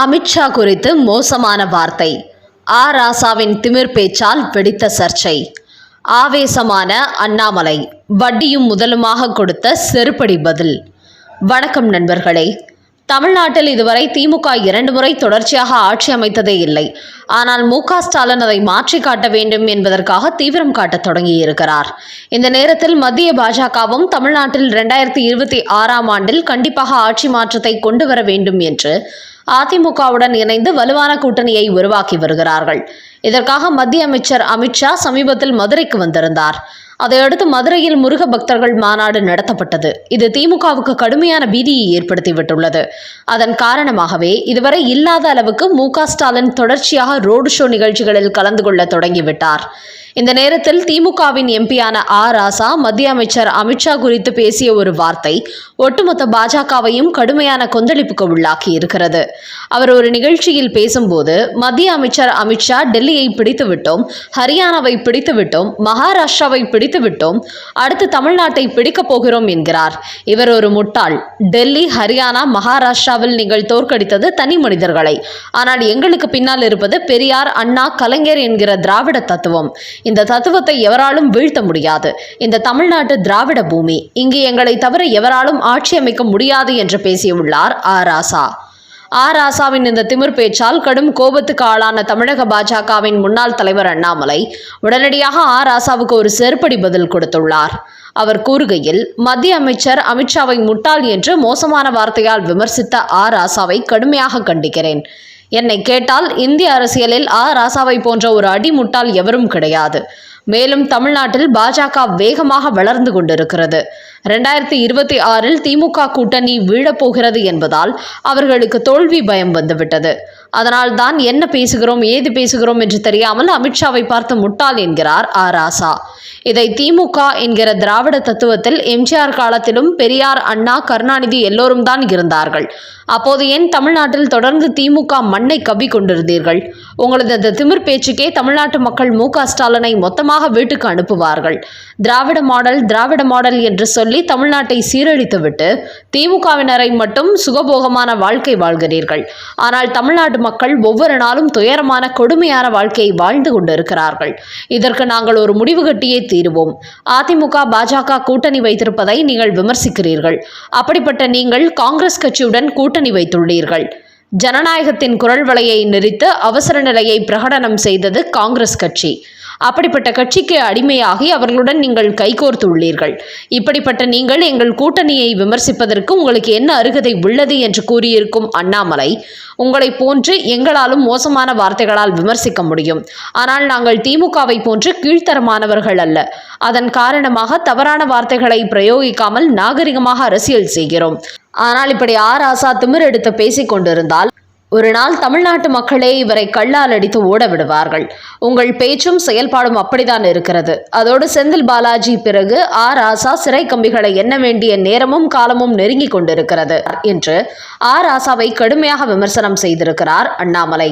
அமித்ஷா குறித்து மோசமான வார்த்தை. ஆ. ராசாவின் திமிர் பேச்சால் வெடித்த சர்ச்சை. ஆவேசமான அண்ணாமலை. வட்டியும் முதலுமாக கொடுத்த செருப்படி பதில். வணக்கம் நண்பர்களே. தமிழ்நாட்டில் இதுவரை திமுக இரண்டு முறை தொடர்ச்சியாக ஆட்சி அமைத்ததே இல்லை. ஆனால் மு ஸ்டாலின் அதை மாற்றி காட்ட வேண்டும் என்பதற்காக தீவிரம் காட்டத் தொடங்கியிருக்கிறார். இந்த நேரத்தில் மத்திய பாஜகவும் தமிழ்நாட்டில் இரண்டாயிரத்தி இருபத்தி ஆறாம் ஆண்டில் கண்டிப்பாக ஆட்சி மாற்றத்தை கொண்டு வர வேண்டும் என்று அதிமுகவுடன் இணைந்து வலுவான கூட்டணியை உருவாக்கி வருகிறார்கள். இதற்காக மத்திய அமைச்சர் அமித்ஷா சமீபத்தில் மதுரைக்கு வந்திருந்தார். அதையடுத்து மதுரையில் முருக பக்தர்கள் மாநாடு நடத்தப்பட்டது. இது திமுகவுக்கு கடுமையான பீதியை ஏற்படுத்திவிட்டுள்ளது. அதன் காரணமாகவே இதுவரை இல்லாத அளவுக்கு மு ஸ்டாலின் தொடர்ச்சியாக ரோடு ஷோ நிகழ்ச்சிகளில் கலந்து கொள்ள தொடங்கிவிட்டார். இந்த நேரத்தில் திமுகவின் எம்பியான ஆ. ராசா மத்திய அமைச்சர் அமித்ஷா குறித்து பேசிய ஒரு வார்த்தை ஒட்டுமொத்த பாஜகவையும் கடுமையான கொந்தளிப்புக்கு உள்ளாக்கி இருக்கிறது. அவர் ஒரு நிகழ்ச்சியில் பேசும்போது மத்திய அமைச்சர் அமித்ஷா டெல்லியை பிடித்துவிட்டோம் ஹரியானாவை பிடித்துவிட்டோம் மகாராஷ்டிராவை பிடித்துவிட்டோம் அடுத்து தமிழ்நாட்டை பிடிக்கப் போகிறோம் என்கிறார். இவர் ஒரு முட்டாள். டெல்லி ஹரியானா மகாராஷ்டிராவில் நீங்கள் தோற்கடித்தது தனி மனிதர்களை. ஆனால் எங்களுக்கு பின்னால் இருப்பது பெரியார் அண்ணா கலைஞர் என்கிற திராவிட தத்துவம். இந்த தத்துவத்தை எவராலும் வீழ்த்த முடியாது. இந்த தமிழ்நாட்டு திராவிட பூமி இங்கு எங்களை தவிர எவராலும் ஆட்சி அமைக்க முடியாது என்று பேசியுள்ளார் ஆ ராசா. ஆ ராசாவின் இந்த திமிர் பேச்சால் கடும் கோபத்துக்கு ஆளான தமிழக பாஜகவின் முன்னாள் தலைவர் அண்ணாமலை உடனடியாக ஆ ராசாவுக்கு ஒரு செருப்படி பதில் கொடுத்துள்ளார். அவர் கூறுகையில் மத்திய அமைச்சர் அமித்ஷாவை முட்டாள் என்று மோசமான வார்த்தையால் விமர்சித்த ஆ ராசாவை கடுமையாக கண்டிக்கிறேன். என்னை கேட்டால் இந்திய அரசியலில் ஆ. ராசாவை போன்ற ஒரு அடிமுட்டால் எவரும் கிடையாது. மேலும் தமிழ்நாட்டில் பாஜக வேகமாக வளர்ந்து கொண்டிருக்கிறது. ரெண்டாயிரத்தி இருபத்தி ஆறில் திமுக கூட்டணி வீழப்போகிறது என்பதால் அவர்களுக்கு தோல்வி பயம் வந்துவிட்டது. அதனால் தான் என்ன பேசுகிறோம் ஏது பேசுகிறோம் என்று தெரியாமல் அமித்ஷாவை பார்த்து முட்டாள் என்கிறார் ஆ. ராசா. இதை திமுக என்கிற திராவிட தத்துவத்தில் எம்ஜிஆர் காலத்திலும் பெரியார் அண்ணா கருணாநிதி எல்லோரும் தான் இருந்தார்கள். அப்போது ஏன் தமிழ்நாட்டில் தொடர்ந்து திமுக மண்ணை கவ்வி கொண்டிருந்தீர்கள்? உங்களது அந்த திமிர் பேச்சுக்கே தமிழ்நாட்டு மக்கள் மு ஸ்டாலினை மொத்தமாக வீட்டுக்கு அனுப்புவார்கள். திராவிட மாடல் திராவிட மாடல் என்று சொல்லி தமிழ்நாட்டை சீரழித்துவிட்டு திமுகவினரை மட்டும் சுகபோகமான வாழ்க்கை வாழ்கிறீர்கள். ஆனால் தமிழ்நாட்டு மக்கள் ஒவ்வொரு நாளும் துயரமான கொடுமையான வாழ்க்கையை வாழ்ந்து கொண்டிருக்கிறார்கள். இதற்கு நாங்கள் ஒரு முடிவு கட்டியே தீருவோம். அதிமுக பாஜக கூட்டணி வைத்திருப்பதை நீங்கள் விமர்சிக்கிறீர்கள். அப்படிப்பட்ட நீங்கள் காங்கிரஸ் கட்சியுடன் கூட்டணி வைத்துள்ளீர்கள். ஜனநாயகத்தின் குரல் வலையை நெறித்து அவசர நிலையை பிரகடனம் செய்தது காங்கிரஸ் கட்சி. அப்படிப்பட்ட கட்சிக்கு அடிமையாகி அவர்களுடன் நீங்கள் கைகோர்த்துள்ளீர்கள். இப்படிப்பட்ட நீங்கள் எங்கள் கூட்டணியை விமர்சிப்பதற்கு உங்களுக்கு என்ன அருகதை உள்ளது என்று கூறியிருக்கும் அண்ணாமலை உங்களை போன்று எங்களாலும் மோசமான வார்த்தைகளால் விமர்சிக்க முடியும். ஆனால் நாங்கள் திமுகவை போன்று கீழ்த்தரமானவர்கள் அல்ல. அதன் காரணமாக தவறான வார்த்தைகளை பிரயோகிக்காமல் நாகரிகமாக அரசியல் செய்கிறோம். ஆனால் இப்படி ஆர் ஆசா திமிர் எடுத்து பேசிக் கொண்டிருந்தால் ஒரு நாள் தமிழ்நாட்டு மக்களே இவரை கல்லால் அடித்து ஓட விடுவார்கள். உங்கள் பேச்சும் செயல்பாடும் அப்படித்தான் இருக்கிறது. அதோடு செந்தில் பாலாஜி பிறகு ஆ. ராசா சிறை கம்பிகளை எண்ண வேண்டிய நேரமும் காலமும் நெருங்கி கொண்டிருக்கிறது என்று ஆ. ராசாவை கடுமையாக விமர்சனம் செய்திருக்கிறார் அண்ணாமலை.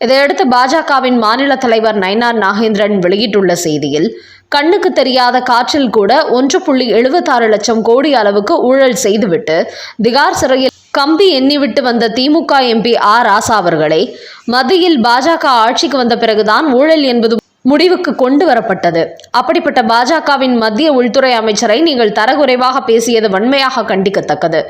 இதையடுத்து பாஜகவின் மாநில தலைவர் நயனார் நாகேந்திரன் வெளியிட்டுள்ள செய்தியில் கண்ணுக்கு தெரியாத காற்றில் கூட ஒன்று புள்ளி எழுபத்தாறு லட்சம் கோடி அளவுக்கு ஊழல் செய்துவிட்டு திகார் சிறையில் கம்பி எண்ணிவிட்டு வந்த திமுக எம்பி ஆர் ராசா அவர்களை மத்தியில் பாஜக ஆட்சிக்கு வந்த பிறகுதான் ஊழல் என்பது முடிவுக்கு கொண்டு வரப்பட்டது. அப்படிப்பட்ட பாஜகவின் மத்திய உள்துறை அமைச்சரை நீங்கள் தரகுறைவாக பேசியது வன்மையாக கண்டிக்கத்தக்கது.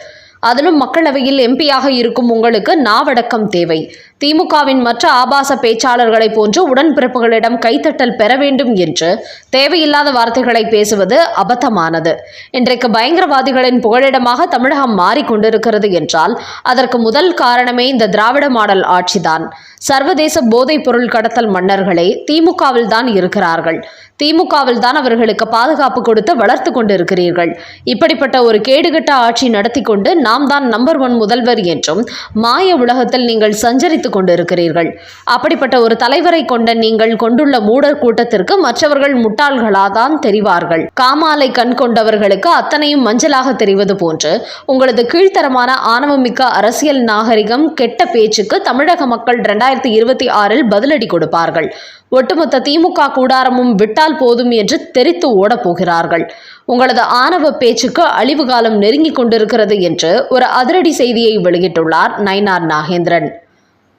அதிலும் மக்களவையில் எம்பியாக இருக்கும் உங்களுக்கு நாவடக்கம் தேவை. திமுகவின் மற்ற ஆபாச பேச்சாளர்களைப் போன்று உடன்பிறப்புகளிடம் கைத்தட்டல் பெற வேண்டும் என்று தேவையில்லாத வார்த்தைகளை பேசுவது அபத்தமானது. இன்றைக்கு பயங்கரவாதிகளின் புகழிடமாக தமிழகம் மாறிக்கொண்டிருக்கிறது என்றால் அதற்கு முதல் காரணமே இந்த திராவிட மாடல் ஆட்சிதான். சர்வதேச போதைப் பொருள் கடத்தல் மன்னர்களே திமுகவில் தான் இருக்கிறார்கள். திமுகவில் தான் அவர்களுக்கு பாதுகாப்பு கொடுத்து வளர்த்து கொண்டிருக்கிறீர்கள். இப்படிப்பட்ட ஒரு கேடுகட்ட ஆட்சி நடத்தி கொண்டு நாம் தான் நம்பர் ஒன் முதல்வர் என்றும் மாய உலகத்தில் நீங்கள் சஞ்சரித்து கொண்டிருக்கிறீர்கள். அப்படிப்பட்ட ஒரு தலைவரை கொண்ட நீங்கள் கொண்டுள்ள மூடர் கூட்டத்திற்கு மற்றவர்கள் முட்டாள்களாதான் தெரிவார்கள். காமாலை கண் கொண்டவர்களுக்கு அத்தனையும் மஞ்சளாக தெரிவது போன்று உங்களது கீழ்த்தரமான ஆணவமிக்க அரசியல் நாகரிகம் கெட்ட பேச்சுக்கு தமிழக மக்கள் இரண்டாயிரத்தி இருபத்தி ஆறில் பதிலடி கொடுப்பார்கள். ஒட்டுமொத்த திமுக கூடாரமும் விட்டால் போதும் என்று தெரித்து ஓடப் போகிறார்கள் உங்களது ஆணவ பேச்சுக்கு அழிவு காலம் நெருங்கிக் கொண்டிருக்கிறது என்று ஒரு அதிரடி செய்தியை வெளியிட்டுள்ளார் நயினார் நாகேந்திரன்.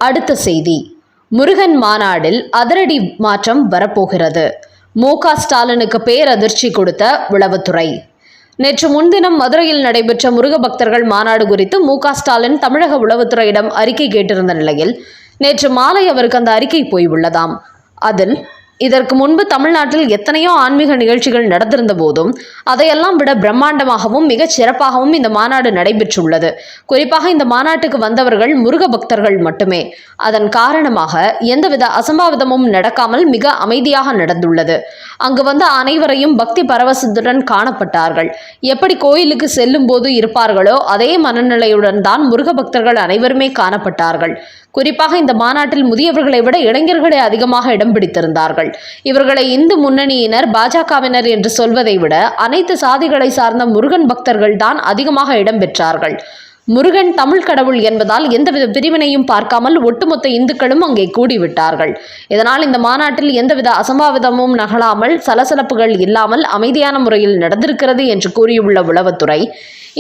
அடுத்த செய்தி. முருகன் மாநாடில் அதிரடி மாற்றம் வரப்போகிறது. மு. க. ஸ்டாலினுக்கு பேரதிர்ச்சி கொடுத்த உளவுத்துறை. நேற்று முன்தினம் மதுரையில் நடைபெற்ற முருக பக்தர்கள் மாநாடு குறித்து மு. க. ஸ்டாலின் தமிழக உளவுத்துறையிடம் அறிக்கை கேட்டிருந்த நிலையில் நேற்று மாலை அவருக்கு அந்த அறிக்கை போய் உள்ளதாம். அதில் இதற்கு முன்பு தமிழ்நாட்டில் எத்தனையோ ஆன்மீக நிகழ்ச்சிகள் நடந்திருந்த போதும் அதையெல்லாம் விட பிரம்மாண்டமாகவும் மிகச் சிறப்பாகவும் இந்த மாநாடு நடைபெற்றுள்ளது. குறிப்பாக இந்த மாநாட்டுக்கு வந்தவர்கள் முருக பக்தர்கள் மட்டுமே. அதன் காரணமாக எந்தவித அசம்பாவிதமும் நடக்காமல் மிக அமைதியாக நடந்துள்ளது. அங்கு வந்த அனைவரையும் பக்தி பரவசத்துடன் காணப்பட்டார்கள். எப்படி கோயிலுக்கு செல்லும் போது இருப்பார்களோ அதே மனநிலையுடன் தான் முருக பக்தர்கள் அனைவருமே காணப்பட்டார்கள். குறிப்பாக இந்த மாநாட்டில் முதியவர்களை விட இளைஞர்களே அதிகமாக இடம் பிடித்திருந்தார்கள். இவர்களை இந்து முன்னணியினர் பாஜகவினர் என்று சொல்வதை விட அனைத்து சாதிகளை சார்ந்த முருகன் பக்தர்கள் தான் அதிகமாக இடம்பெற்றார்கள் முருகன் தமிழ் கடவுள் என்பதால் எந்தவித பிரிவினையும் பார்க்காமல் ஒட்டுமொத்த இந்துக்களும் அங்கே கூடிவிட்டார்கள். இதனால் இந்த மாநாட்டில் எந்தவித அசம்பாவிதமும் நகலாமல் சலசலப்புகள் இல்லாமல் அமைதியான முறையில் நடந்திருக்கிறது என்று கூறியுள்ள உளவுத்துறை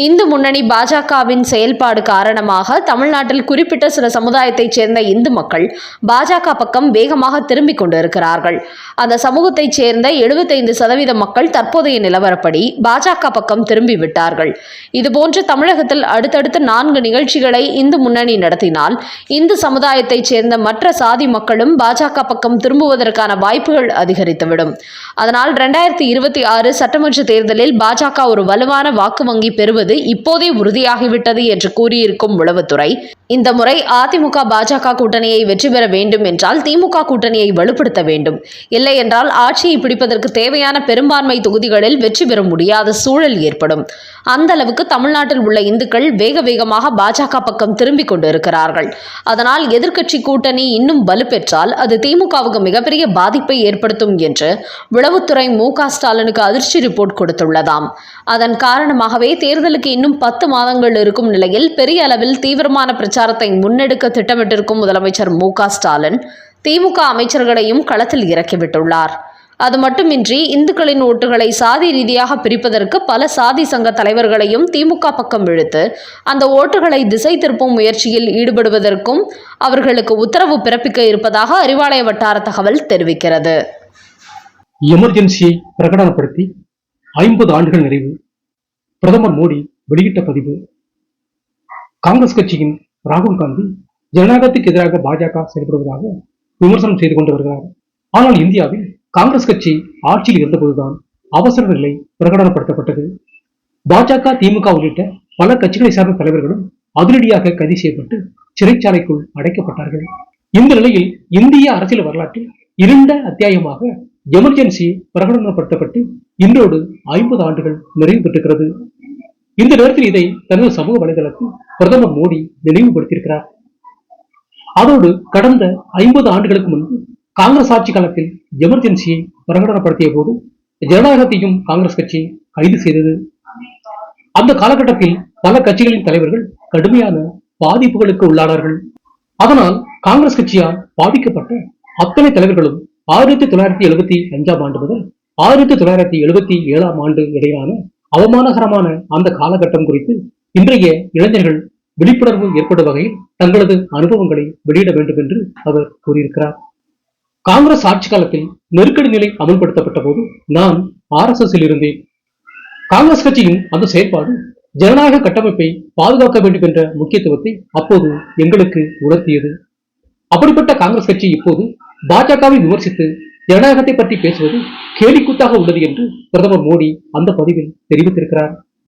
இந்து முன்னணி பாஜகவின் செயல்பாடு காரணமாக தமிழ்நாட்டில் குறிப்பிட்ட சில சமுதாயத்தைச் சேர்ந்த இந்து மக்கள் பாஜக பக்கம் வேகமாக திரும்பிக் கொண்டிருக்கிறார்கள். அந்த சமூகத்தைச் சேர்ந்த எழுபத்தைந்து சதவீத மக்கள் தற்போதைய நிலவரப்படி பாஜக பக்கம் திரும்பி விட்டார்கள் இதுபோன்று தமிழகத்தில் அடுத்தடுத்து அடுத்த நான்கு நிகழ்ச்சிகளை இந்து முன்னணி நடத்தினால் இந்து சமுதாயத்தைச் சேர்ந்த மற்ற சாதி மக்களும் பாஜக பக்கம் திரும்புவதற்கான வாய்ப்புகள் அதிகரித்துவிடும். அதனால் இரண்டாயிரத்தி இருபத்தி ஆறு சட்டமன்ற தேர்தலில் பாஜக ஒரு வலுவான வாக்கு வங்கி பெறுவது இப்போதே உறுதியாகிவிட்டது என்று கூறியிருக்கும் உளவுத்துறை இந்த முறை அதிமுக பாஜக கூட்டணியை வெற்றி பெற வேண்டும் என்றால் திமுக கூட்டணியை வலுப்படுத்த வேண்டும். இல்லை என்றால் ஆட்சியை பிடிப்பதற்கு தேவையான பெரும்பான்மை தொகுதிகளில் வெற்றி பெற முடியாத சூழல் ஏற்படும். அந்த அளவுக்கு தமிழ்நாட்டில் உள்ள இந்துக்கள் வேக வேகமாக பாஜக பக்கம் திரும்பிக் கொண்டிருக்கிறார்கள். அதனால் எதிர்க்கட்சி கூட்டணி இன்னும் வலுப்பெற்றால் அது திமுகவுக்கு மிகப்பெரிய பாதிப்பை ஏற்படுத்தும் என்று உளவுத்துறை மு க ஸ்டாலினுக்கு அதிர்ச்சி ரிப்போர்ட் கொடுத்துள்ளதாம். அதன் காரணமாகவே தேர்தலுக்கு இன்னும் பத்து மாதங்கள் இருக்கும் நிலையில் பெரிய அளவில் தீவிரமான பிரச்சாரத்தை முன்னெடுக்க திட்டமிட்டிருக்கும் முதலமைச்சர் மு ஸ்டாலின் திமுக அமைச்சர்களையும் களத்தில் இறக்கிவிட்டுள்ளார். அது மட்டுமின்றி இந்துக்களின் ஓட்டுகளை சாதி ரீதியாக பிரிப்பதற்கு பல சாதி சங்க தலைவர்களையும் திமுக பக்கம் இழுத்து அந்த ஓட்டுகளை திசை திருப்பும் முயற்சியில் ஈடுபடுவதற்கும் அவர்களுக்கு உத்தரவு பிறப்பிக்க இருப்பதாக அறிவாலய வட்டார தகவல் தெரிவிக்கிறது. எமர்ஜென்சியை பிரகடனப்படுத்தி ஐம்பது ஆண்டுகள் நிறைவு பிரதமர் மோடி வெளியிட்ட பதிவு காங்கிரஸ் கட்சியின் ராகுல் காந்தி ஜனநாயகத்துக்கு எதிராக பாஜக செயல்படுவதாக விமர்சனம் செய்து கொண்டு வருகிறார். ஆனால் இந்தியாவில் காங்கிரஸ் கட்சி ஆட்சியில் இருந்தபோதுதான் அவசர நிலை பிரகடனப்படுத்தப்பட்டது. பாஜக திமுக உள்ளிட்ட பல கட்சிகளை சார்ந்த தலைவர்களும் அதிரடியாக கைது செய்யப்பட்டு சிறைச்சாலைக்குள் அடைக்கப்பட்டார்கள். இந்த நிலையில் இந்திய அரசியல் வரலாற்றில் இருண்ட அத்தியாயமாக எமர்ஜென்சி பிரகடனப்படுத்தப்பட்டு இன்றோடு ஐம்பது ஆண்டுகள் நிறைவு பெற்றிருக்கிறது. இந்த நேரத்தில் இதை தனது சமூக வலைதளத்தில் பிரதமர் மோடி நினைவுபடுத்தியிருக்கிறார். அதோடு கடந்த ஐம்பது ஆண்டுகளுக்கு முன்பு காங்கிரஸ் ஆட்சி காலத்தில் எமர்ஜென்சியை பிரகடனப்படுத்திய போது ஜனநாயகத்தையும் காங்கிரஸ் கட்சி கைது செய்தது. அந்த காலகட்டத்தில் பல கட்சிகளின் தலைவர்கள் கடுமையான பாதிப்புகளுக்கு உள்ளானார்கள். அதனால் காங்கிரஸ் கட்சியால் பாதிக்கப்பட்ட அத்தனை தலைவர்களும் ஆயிரத்தி தொள்ளாயிரத்தி எழுபத்தி அஞ்சாம் ஆண்டு முதல் ஆயிரத்தி தொள்ளாயிரத்தி எழுபத்தி ஏழாம் ஆண்டு இடையிலான அவமானகரமான அந்த காலகட்டம் குறித்து இன்றைய இளைஞர்கள் விழிப்புணர்வு ஏற்படும் வகையில் தங்களது அனுபவங்களை வெளியிட வேண்டும் என்று அவர் கூறியிருக்கிறார். காங்கிரஸ் ஆட்சி காலத்தில் நெருக்கடி நிலை அமல்படுத்தப்பட்ட போது நான் ஆர் எஸ் இருந்தேன். காங்கிரஸ் கட்சியின் அந்த செயற்பாடு ஜனநாயக கட்டமைப்பை பாதுகாக்க வேண்டும் என்ற முக்கியத்துவத்தை அப்போது எங்களுக்கு உணர்த்தியது. அப்படிப்பட்ட காங்கிரஸ் கட்சி இப்போது பாஜகவை விமர்சித்து ஜனநாயகத்தை பற்றி பேசுவது கேலிக்கூத்தாக உள்ளது என்று பிரதமர் மோடி அந்த பதிவில் தெரிவித்திருக்கிறார்.